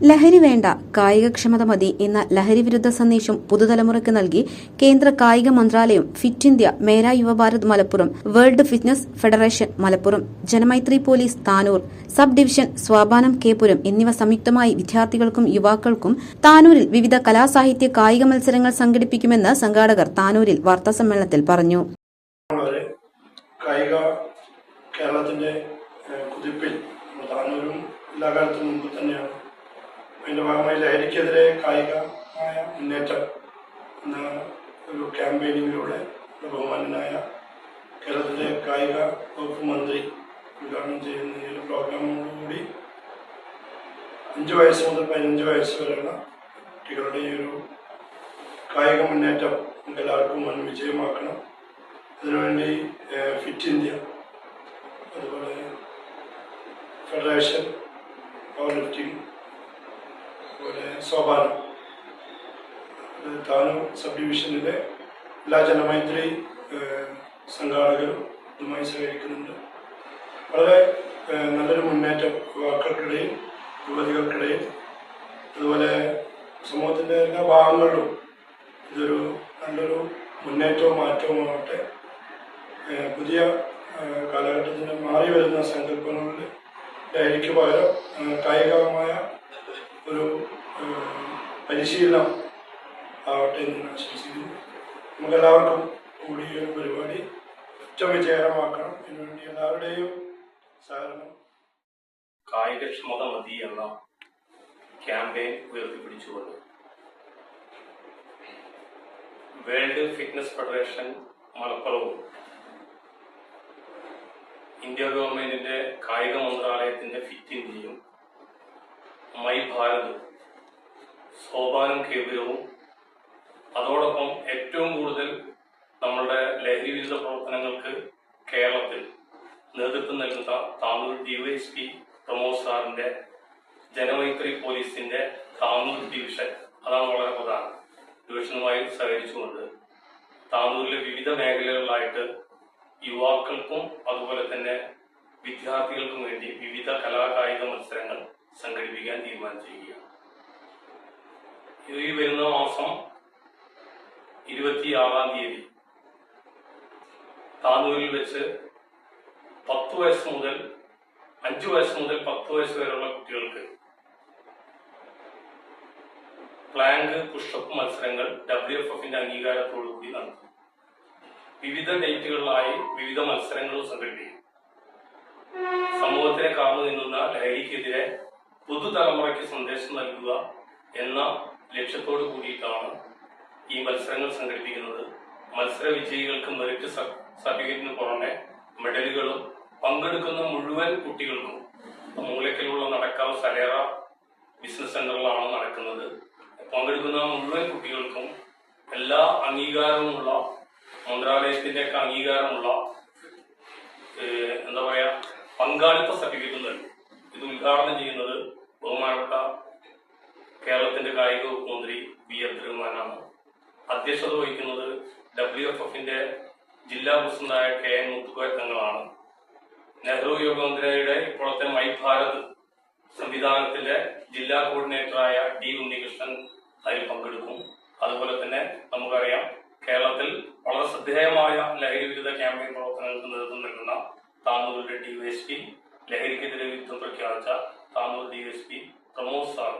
ലഹരി വേണ്ട കായികക്ഷമത മതി എന്ന ലഹരി വിരുദ്ധ സന്ദേശം പുതുതലമുറയ്ക്ക് നൽകി കേന്ദ്ര കായിക മന്ത്രാലയം fit India Mera Yuva Bharat Malappuram world fitness federation Malappuram Janamaithri police Tanur sub division Swapanam Kepuram എന്നിവ സംയുക്തമായി വിദ്യാർത്ഥികൾക്കും യുവാക്കൾക്കും താനൂരിൽ വിവിധ കലാസാഹിത്യ കായിക മത്സരങ്ങൾ സംഘടിപ്പിക്കുമെന്ന് സംഘാടകർ താനൂരിൽ വാർത്താസമ്മേളനത്തിൽ പറഞ്ഞു. കേരളത്തിന്റെ കുതിപ്പിൽ താനൂരും എല്ലാ കാലത്തും മുമ്പ് തന്നെയാണ് അതിന്റെ ഭാഗമായി ലഹരിക്കെതിരെ കായികമായ മുന്നേറ്റം എന്ന ഒരു ക്യാമ്പയിനിങ്ങിലൂടെ ബഹുമാനനായ കേരളത്തിലെ കായിക വകുപ്പ് മന്ത്രി ഉദ്ഘാടനം ചെയ്യുന്ന ഈ ഒരു പ്രോഗ്രാമോടുകൂടി അഞ്ച് വയസ്സ് മുതൽ പതിനഞ്ച് വയസ്സ് വരെയുള്ള കുട്ടികളുടെ ഈ ഒരു കായിക മുന്നേറ്റം എല്ലാവർക്കും വൻ വിജയമാക്കണം. അതിനുവേണ്ടി ഫിറ്റ് ഇന്ത്യ അതുപോലെ ഫെഡറേഷൻ സോപാനം. താനൂർ സബ് ഡിവിഷനിലെ എല്ലാ ജനമൈത്രി സംഘാടകരും ഇതുമായി സഹകരിക്കുന്നുണ്ട്. വളരെ നല്ലൊരു മുന്നേറ്റം യുവാക്കൾക്കിടയിൽ യുവതികൾക്കിടയിൽ അതുപോലെ സമൂഹത്തിന്റെ എല്ലാ ഭാഗങ്ങളിലും ഇതൊരു നല്ലൊരു മുന്നേറ്റവും മാറ്റവും ആവട്ടെ. ഏഹ് പുതിയ കാലഘട്ടത്തിന് മാറി വരുന്ന സങ്കല്പങ്ങളിൽ ലഹരിക്ക് പകരം കായികമായ ഒരു പരിശീലനം ആവട്ടെ എന്ന് ആശംസിക്കുന്നു. നമുക്കെല്ലാവർക്കും കൂടി ഒരു പരിപാടി ഏറ്റവും വിജയകരമാക്കണം. ഇതിനുവേണ്ടി എല്ലാവരുടെയും സഹകരണം. കായികക്ഷമത മതി എന്ന ക്യാമ്പയിൻ ഉയർത്തിപ്പിടിച്ചുകൊണ്ട് വേൾഡ് ഫിറ്റ്നസ് ഫെഡറേഷൻ മലപ്പുറവും ഇന്ത്യ ഗവൺമെന്റിന്റെ കായിക മന്ത്രാലയത്തിന്റെ ഫിറ്റ് ഇന്ത്യയും മൈ ഭാരത് സോപാനം കേന്ദ്രവും അതോടൊപ്പം ഏറ്റവും കൂടുതൽ നമ്മളുടെ ലഹരി വിരുദ്ധ പ്രവർത്തനങ്ങൾക്ക് കേരളത്തിൽ നേതൃത്വം നൽകുന്ന താനൂർ ഡിവൈഎസ്പി പ്രമോദ് സാറിന്റെ ജനമൈത്രി പോലീസിന്റെ താനൂർ ഡിവിഷൻ അതാണ് വളരെ പ്രധാനം. ഡിവിഷനുമായി സഹകരിച്ചുകൊണ്ട് താനൂരിലെ വിവിധ മേഖലകളിലായിട്ട് യുവാക്കൾക്കും അതുപോലെ തന്നെ വിദ്യാർത്ഥികൾക്കും വേണ്ടി വിവിധ കലാകായിക മത്സരങ്ങൾ സംഘടിപ്പിക്കാൻ തീരുമാനിച്ചിരിക്കുകയാണ്. ഇത് ഈ വരുന്ന മാസം ഇരുപത്തിയാറാം തീയതി. താനൂരിൽ വെച്ച് പത്ത് വയസ്സ് മുതൽ അഞ്ചു വയസ്സ് മുതൽ പത്ത് വയസ്സ് വരെയുള്ള കുട്ടികൾക്ക് പ്ലാങ്ക് പുഷപ്പ് മത്സരങ്ങൾ ഡബ്ല്യു എഫ് എഫിന്റെ അംഗീകാരത്തോടുകൂടി നടത്തും. വിവിധ ഡേറ്റുകളിലായി വിവിധ മത്സരങ്ങളും സംഘടിപ്പിക്കും. സമൂഹത്തിനെ കാർന്നു നിന്നുന്ന ലഹരിക്കെതിരെ പുതുതലമുറയ്ക്ക് സന്ദേശം നൽകുക എന്ന ലക്ഷ്യത്തോടു കൂടിയിട്ടാണ് ഈ മത്സരങ്ങൾ സംഘടിപ്പിക്കുന്നത്. മത്സര വിജയികൾക്ക് മെറിറ്റ് സർ- സർട്ടിഫിക്കറ്റിന് പുറമെ മെഡലുകളും പങ്കെടുക്കുന്ന മുഴുവൻ കുട്ടികൾക്കും മൂലക്കലുള്ള നടക്കാവ് സലേറ ബിസിനസ് സെന്ററിലാണ് നടക്കുന്നത്. പങ്കെടുക്കുന്ന മുഴുവൻ കുട്ടികൾക്കും എല്ലാ അംഗീകാരമുള്ള മന്ത്രാലയത്തിന്റെ ഒക്കെ അംഗീകാരമുള്ള എന്താ പറയാ പങ്കാളിത്ത സർട്ടിഫിക്കറ്റ് നൽകും. ഇത് ഉദ്ഘാടനം ചെയ്യുന്നത് കേരളത്തിന്റെ കായിക വകുപ്പ് മന്ത്രി വി അബ്ദുറഹ്മാനാണ് അധ്യക്ഷത വഹിക്കുന്നത് ഡബ്ല്യു എഫ് എഫിന്റെ ജില്ലാ പ്രസിഡന്റായ കെ എൻ മുത്തുക്കോയ തങ്ങളാണ്. നെഹ്റു യുവകേന്ദ്രയുടെ ഇപ്പോഴത്തെ മൈ ഭാരത് സംവിധാനത്തിലെ ജില്ലാ കോർഡിനേറ്ററായ ഡി ഉണ്ണികൃഷ്ണൻ അതിൽ പങ്കെടുക്കും. അതുപോലെ തന്നെ നമുക്കറിയാം കേരളത്തിൽ വളരെ ശ്രദ്ധേയമായ ലഹരി വിരുദ്ധ ക്യാമ്പയിൻ പ്രവർത്തനങ്ങൾക്ക് നേതൃത്വം നൽകുന്ന താനൂരിലെ ഡിവൈഎസ്പി ലഹരിക്കെതിരെ യുദ്ധം പ്രഖ്യാപിച്ച താനൂർ ഡിവൈഎസ്പി പ്രമോദ് സാർ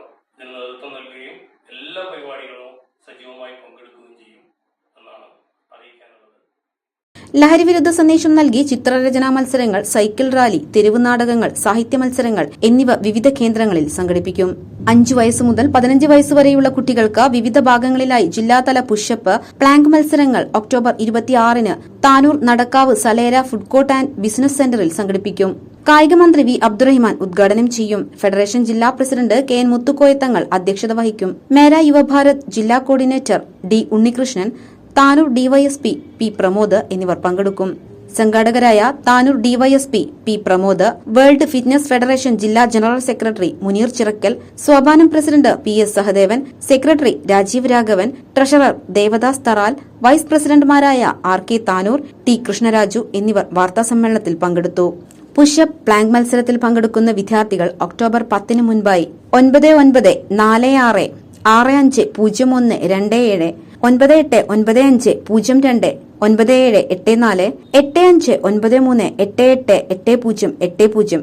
ലഹരി വിരുദ്ധ സന്ദേശം നൽകി ചിത്രരചനാ മത്സരങ്ങൾ സൈക്കിൾ റാലി തെരുവ് നാടകങ്ങൾ സാഹിത്യ മത്സരങ്ങൾ എന്നിവ വിവിധ കേന്ദ്രങ്ങളിൽ സംഘടിപ്പിക്കും. അഞ്ചു വയസ്സ് മുതൽ പതിനഞ്ച് വയസ്സ് വരെയുള്ള കുട്ടികൾക്ക് വിവിധ ഭാഗങ്ങളിലായി ജില്ലാതല പുഷപ്പ് പ്ലാങ്ക് മത്സരങ്ങൾ ഒക്ടോബർ ഇരുപത്തിയാറിന് Tanur Nadakkavu Salera food court and business സെന്ററിൽ സംഘടിപ്പിക്കും. കായിക മന്ത്രി വി അബ്ദുറഹിമാൻ ഉദ്ഘാടനം ചെയ്യും. ഫെഡറേഷൻ ജില്ലാ പ്രസിഡന്റ് കെ എൻ മുത്തുക്കോയത്തങ്ങൾ അധ്യക്ഷത വഹിക്കും. മേര യുവഭാരത് ജില്ലാ coordinator D Unnikrishnan Tanur DYSP P Pramod എന്നിവർ പങ്കെടുക്കും. സംഘാടകരായ Tanur DYSP P Pramod world fitness federation ജില്ലാ general secretary Muneer Chirakkal Swapanam president P S Sahadevan secretary Rajeev Raghavan treasurer Devadas Tharal vice പ്രസിഡന്റുമാരായ R K Tanur T Krishnaraju എന്നിവർ വാർത്താസമ്മേളനത്തിൽ പങ്കെടുത്തു. Pushup Planck മത്സരത്തിൽ പങ്കെടുക്കുന്ന വിദ്യാർത്ഥികൾ ഒക്ടോബർ പത്തിന് മുൻപായി ഒൻപത് ഒൻപത് നാല് ആറ് ആറ് അഞ്ച് പൂജ്യം ഒന്ന് രണ്ട് ഏഴ് ഒൻപത് എട്ട് ഒൻപത് അഞ്ച് പൂജ്യം രണ്ട് ഒൻപത് ഏഴ് എട്ട് നാല് എട്ട് അഞ്ച് ഒൻപത് മൂന്ന് എട്ട് എട്ട് എട്ട് പൂജ്യം എട്ട് പൂജ്യം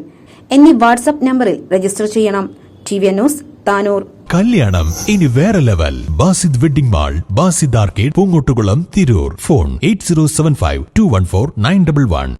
എന്നീ വാട്സ്ആപ്പ് നമ്പറിൽ രജിസ്റ്റർ ചെയ്യണം. T V news Tanur. കല്യാണം ഇനി വേറെ level Basid wedding mall Basid arcade Poongottukulam Tirur. Phone eight zero seven five two one four nine double one